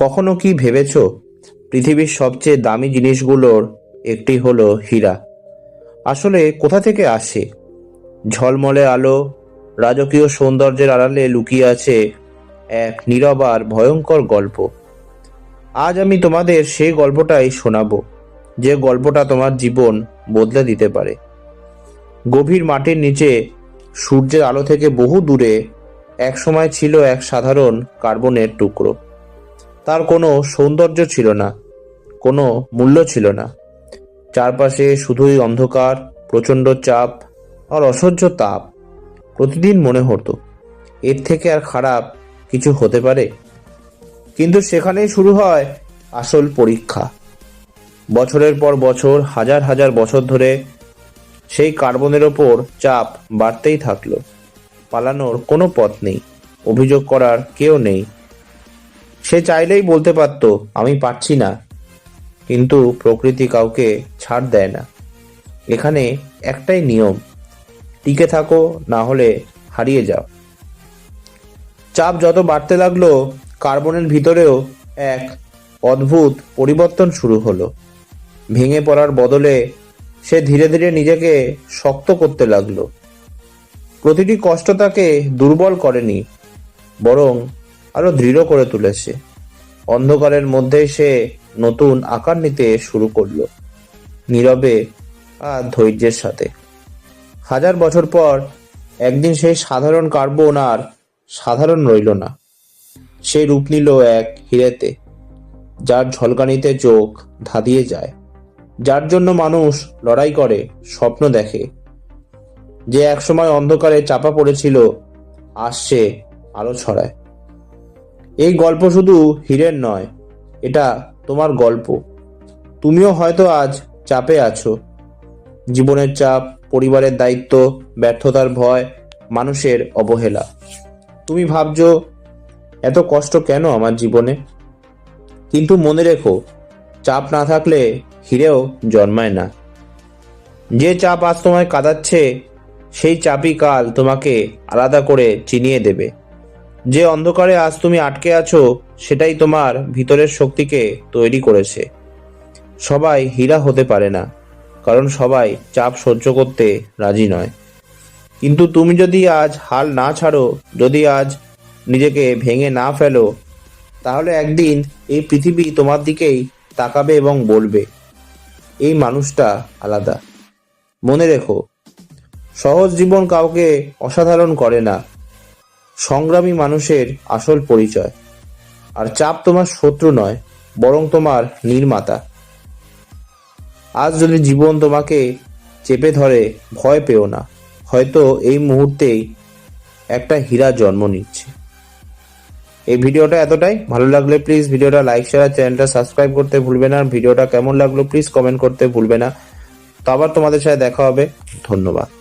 কখনো কি ভেবেছ? পৃথিবীর সবচেয়ে দামি জিনিসগুলোর একটি হলো হীরা। আসলে কোথা থেকে আসে? ঝলমলে আলো, রাজকীয় সৌন্দর্যের আড়ালে লুকিয়ে আছে এক নীরব আর ভয়ঙ্কর গল্প। আজ আমি তোমাদের সেই গল্পটাই শোনাবো, যে গল্পটা তোমার জীবন বদলে দিতে পারে। গভীর মাটির নিচে সূর্যের আলো থেকে বহু দূরে একসময় ছিল এক সাধারণ কার্বনের টুকরো। তার কোনো সৌন্দর্য ছিল না, কোনো মূল্য ছিল না। চারপাশে শুধুই অন্ধকার, প্রচণ্ড চাপ আর অসহ্য তাপ। প্রতিদিন মনে হতো, এর থেকে আর খারাপ কিছু হতে পারে। কিন্তু সেখানেই শুরু হয় আসল পরীক্ষা। বছরের পর বছর, হাজার হাজার বছর ধরে সেই কার্বনের ওপর চাপ বাড়তেই থাকল। পালানোর কোনো পথ নেই, অভিযোগ করার কেউ নেই। সে চাইলেই বলতে পারতো, আমি পারছি না। কিন্তু প্রকৃতি কাউকে ছাড় দেয় না। এখানে একটাই নিয়ম, টিকে থাকো, না হলে হারিয়ে যাও। চাপ যত বাড়তে লাগল, কার্বনের ভিতরেও এক অদ্ভুত পরিবর্তন শুরু হলো। ভেঙে পড়ার বদলে সে ধীরে ধীরে নিজেকে শক্ত করতে লাগল। প্রতিটি কষ্ট তাকে দুর্বল করেনি, বরং আরও দৃঢ় করে তুলেছে। অন্ধকারের মধ্যে সে নতুন আকার নিতে শুরু করল। নীরবে আর ধৈর্যের সাথে। হাজার বছর পর একদিন সেই সাধারণ কার্বন আর সাধারণ রইল না। সে রূপ নিল এক হিরেতে, যার ঝলকানিতে চোখ ধাঁধিয়ে যায়। যার জন্য মানুষ লড়াই করে, স্বপ্ন দেখে। যে একসময় অন্ধকারে চাপা পড়েছিল আসছে আলো ছড়ায়। এই গল্প শুধু হীরের নয়, এটা তোমার গল্প। তুমিও হয়তো আজ চাপে আছো। জীবনের চাপ, পরিবারের দায়িত্ব, ব্যর্থতার ভয়, মানুষের অবহেলা। তুমি ভাবছ, এত কষ্ট কেন আমার জীবনে? কিন্তু মনে রেখো, চাপ না থাকলে হিরেও জন্মায় না। যে চাপ আজ তোমায় কাঁদাচ্ছে, সেই চাপই কাল তোমাকে আলাদা করে চিনিয়ে দেবে। যে অন্ধকারে আজ তুমি আটকে আছো, সেটাই তোমার ভিতরের শক্তিকে তৈরি করেছে। সবাই হীরা হতে পারে না, কারণ সবাই চাপ সহ্য করতে রাজি নয়। কিন্তু তুমি যদি আজ হাল না ছাড়ো, যদি আজ নিজেকে ভেঙে না ফেলো, তাহলে একদিন এই পৃথিবী তোমার দিকেই তাকাবে এবং বলবে, এই মানুষটা আলাদা। মনে রেখো, সহজ জীবন কাউকে অসাধারণ করে না। সংগ্রামী মানুষের আসল পরিচয়। আর চাপ তোমার শত্রু নয়, বরং তোমার নির্মাতা। আজ যদি জীবন তোমাকে চেপে ধরে, ভয় পেও না। হয়তো এই মুহূর্তেই একটা হীরা জন্ম নিচ্ছে। এই ভিডিওটা এতটাই। ভালো লাগলে প্লিজ ভিডিওটা লাইক শেয়ার চ্যানেলটা সাবস্ক্রাইব করতে ভুলবে না। ভিডিওটা কেমন লাগল প্লিজ কমেন্ট করতে ভুলবে না। তো আবার তোমাদের সাথে দেখা হবে। ধন্যবাদ।